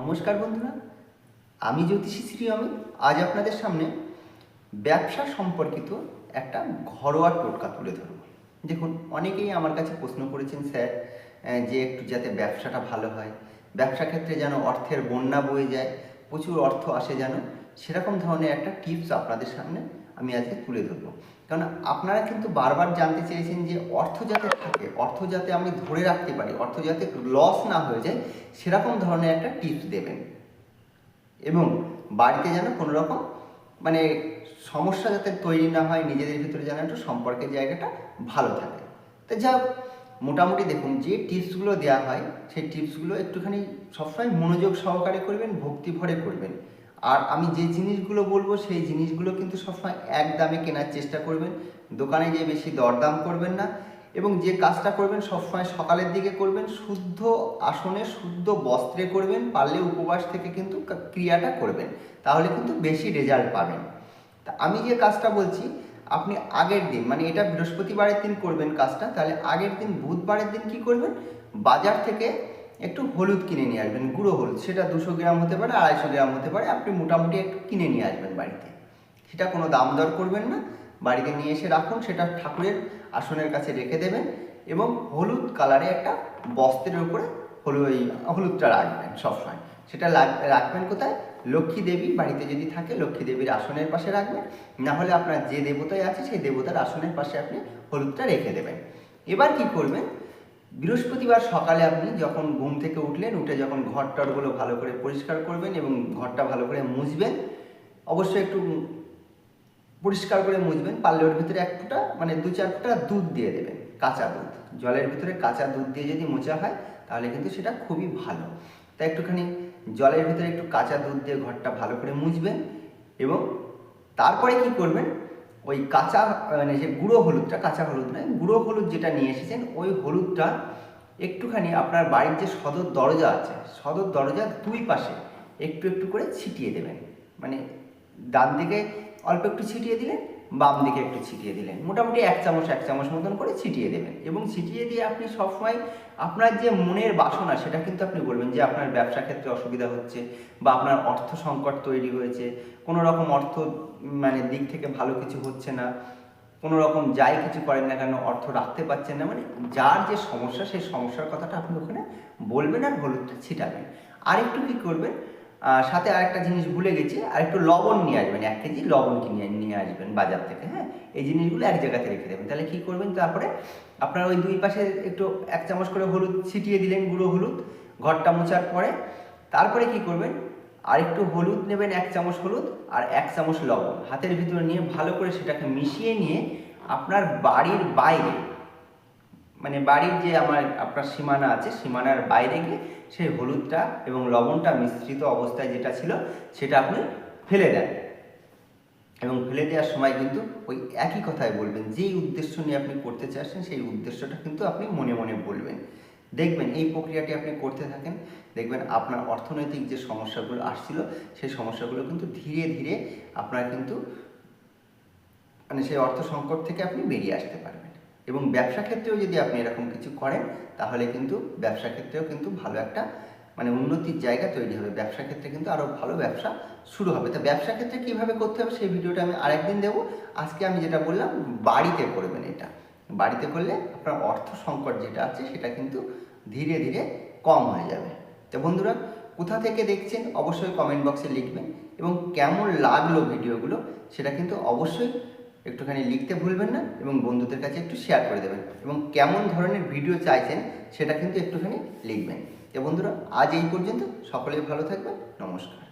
নমস্কার বন্ধুরা, আমি জ্যোতিষী শ্রী অমিত। আজ আপনাদের সামনে ব্যবসা সম্পর্কিত একটা ঘরোয়া টোটকা তুলে ধরব। দেখুন, অনেকেই আমার কাছে প্রশ্ন করেছেন, স্যার যে একটু যাতে ব্যবসাটা ভালো হয়, ব্যবসা ক্ষেত্রে যেন অর্থের বন্যা বয়ে যায়, প্রচুর অর্থ আসে যেন? সেরকম ধরনের একটা টিপস আপনাদের সামনে আমি আজকে তুলে ধরবো। কারণ আপনারা কিন্তু বারবার জানতে চেয়েছেন যে অর্থ যাতে থাকে, অর্থ যাতে আমি ধরে রাখতে পারি, অর্থ যাতে লস না হয়ে যায়, সেরকম ধরনের একটা টিপস দেবেন। এবং বাড়িতে যেন কোনো রকম মানে সমস্যা যাতে তৈরি না হয়, নিজেদের ভিতরে যেন একটু সম্পর্কের জায়গাটা ভালো থাকে। তো যা মোটামুটি দেখুন, যে টিপসগুলো দেওয়া হয়, সেই টিপসগুলো একটুখানি সবসময় মনোযোগ সহকারে করবেন, ভক্তি ভরে করবেন। আর আমি যে জিনিসগুলো বলব, সেই জিনিসগুলো কিন্তু সবসময় এক দামে কেনার চেষ্টা করবেন। দোকানে গিয়ে বেশি দরদাম করবেন না এবং যে কাজটা করবেন, সবসময় সকালের দিকে করবেন, শুদ্ধ আসনে, শুদ্ধ বস্ত্রে করবেন, পারলে উপবাস থেকে কিন্তু ক্রিয়াটা করবেন। তাহলে কিন্তু বেশি রেজাল্ট পাবেন। তা আমি যে কাজটা বলছি, আপনি আগের দিন মানে এটা বৃহস্পতিবারের দিন করবেন কাজটা, তাহলে আগের দিন, বুধবারের দিন কি করবেন? বাজার থেকে একটু হলুদ কিনে নিয়ে আসবেন, গুঁড়ো হলুদ। সেটা দুশো গ্রাম হতে পারে, আড়াইশো গ্রাম হতে পারে, আপনি মোটামুটি একটু কিনে নিয়ে আসবেন বাড়িতে। সেটা কোনো দাম দর করবেন না, বাড়িতে নিয়ে এসে রাখুন, সেটা ঠাকুরের আসনের কাছে রেখে দেবেন এবং হলুদ কালারে একটা বস্ত্রের উপরে হলুদ হলুদটা রাখবেন সবসময়। সেটা রাখবেন কোথায়? লক্ষ্মী দেবী বাড়িতে যদি থাকে, লক্ষ্মী দেবীর আসনের পাশে রাখবেন। না হলে আপনার যে দেবতায় আছে, সেই দেবতার আসনের পাশে আপনি হলুদটা রেখে দেবেন। এবার কি করবেন? বৃহস্পতিবার সকালে আপনি যখন ঘুম থেকে উঠলেন, উঠে যখন ঘর টরগুলো ভালো করে পরিষ্কার করবেন এবং ঘরটা ভালো করে মুছবেন, অবশ্যই একটু পরিষ্কার করে মুছবেন। পারলে ওর ভিতরে এক ফুটা মানে দু চার ফুটা দুধ দিয়ে দেবেন, কাঁচা দুধ। জলের ভিতরে কাঁচা দুধ দিয়ে যদি মোচা হয়, তাহলে কিন্তু সেটা খুবই ভালো। তাই একটুখানি জলের ভিতরে একটু কাঁচা দুধ দিয়ে ঘরটা ভালো করে মুছবেন এবং তারপরে কি করবেন? ওই কাঁচা মানে যে গুঁড়ো হলুদটা, কাঁচা হলুদ নয়, গুঁড়ো হলুদ যেটা নিয়ে এসেছেন, ওই হলুদটা একটুখানি আপনার বাড়ির যে সদর দরজা আছে, সদর দরজার দুই পাশে একটু একটু করে ছিটিয়ে দেবেন। মানে ডান দিকে অল্প একটু ছিটিয়ে দিলেন বাম দিকে একটু ছিটিয়ে দিলেন। মোটামুটি এক চামচ এক চামচ মতন করে ছিটিয়ে দেবেন। এবং ছিটিয়ে দিয়ে আপনি সবসময় আপনার যে মনের বাসনা, সেটা কিন্তু আপনি বলবেন যে আপনার ব্যবসা ক্ষেত্রে অসুবিধা হচ্ছে বা আপনার অর্থ সংকট তৈরি হয়েছে। কোনো রকম অর্থ মানে দিক থেকে ভালো কিছু হচ্ছে না। কোনো রকম যাই কিছু করেন না কেন, অর্থ রাখতে পারছেন না। মানে যার যে সমস্যা, সেই সমস্যার কথাটা আপনি ওখানে বলবেন আর হলুদটা ছিটাবেন। আর একটু কী করবেন? সাথে আরেকটা জিনিস ভুলে গেছি, আর একটু লবণ নিয়ে আসবেন, এক কেজি লবণ কিনে নিয়ে আসবেন বাজার থেকে হ্যাঁ? এই জিনিসগুলো এক জায়গাতে রেখে দেবেন। তাহলে কী করবেন? তারপরে আপনার ওই দুই পাশে একটু এক চামচ করে হলুদ ছিটিয়ে দিলেন, গুঁড়ো হলুদ, ঘরটা মোছার পরে। তারপরে কি করবেন? আর একটু হলুদ নেবেন, এক চামচ হলুদ আর এক চামচ লবণ। হাতের ভিতরে নিয়ে ভালো করে সেটাকে মিশিয়ে নিয়ে আপনার বাড়ির বাইরে মানে বাড়ির যে আমার, আপনার সীমানা আছে, সীমানার বাইরে গিয়ে সেই হলুদটা এবং লবণটা মিশ্রিত অবস্থায় যেটা ছিল, সেটা আপনি ফেলে দেন। এবং ফেলে দেওয়ার সময় কিন্তু ওই একই কথাই বলবেন, যেই উদ্দেশ্য নিয়ে আপনি করতে চাচ্ছেন সেই উদ্দেশ্যটা কিন্তু আপনি মনে মনে বলবেন। দেখবেন, এই প্রক্রিয়াটি আপনি করতে থাকেন, দেখবেন আপনার অর্থনৈতিক যে সমস্যাগুলো আসছিল, সেই সমস্যাগুলো কিন্তু ধীরে ধীরে আপনার কিন্তু মানে সেই অর্থ সংকট থেকে আপনি বেরিয়ে আসতে পারবেন। এবং ব্যবসা ক্ষেত্রেও যদি আপনি এরকম কিছু করেন, তাহলে কিন্তু ব্যবসা ক্ষেত্রেও কিন্তু ভালো একটা মানে উন্নতির জায়গা তৈরি হবে। ব্যবসা ক্ষেত্রে কিন্তু আরও ভালো ব্যবসা শুরু হবে। তো ব্যবসা ক্ষেত্রে কীভাবে করতে হবে সেই ভিডিওটা আমি আরেকদিন দেবো। আজকে আমি যেটা বললাম, বাড়িতে করবেন এটা। বাড়িতে করলে আপনার অর্থ সংকট যেটা আছে, সেটা কিন্তু ধীরে ধীরে কম হয়ে যাবে। তো বন্ধুরা, কোথা থেকে দেখছেন অবশ্যই কমেন্ট বক্সে লিখবেন এবং কেমন লাগল ভিডিওগুলো, সেটা কিন্তু অবশ্যই একটুখানি লিখতে ভুলবেন না এবং বন্ধুদের কাছে একটু শেয়ার করে দেবেন এবং কেমন ধরনের ভিডিও চাইছেন সেটা কিন্তু একটুখানি লিখবেন। তো বন্ধুরা, আজ এই পর্যন্ত। সকলেই ভালো থাকবেন। নমস্কার।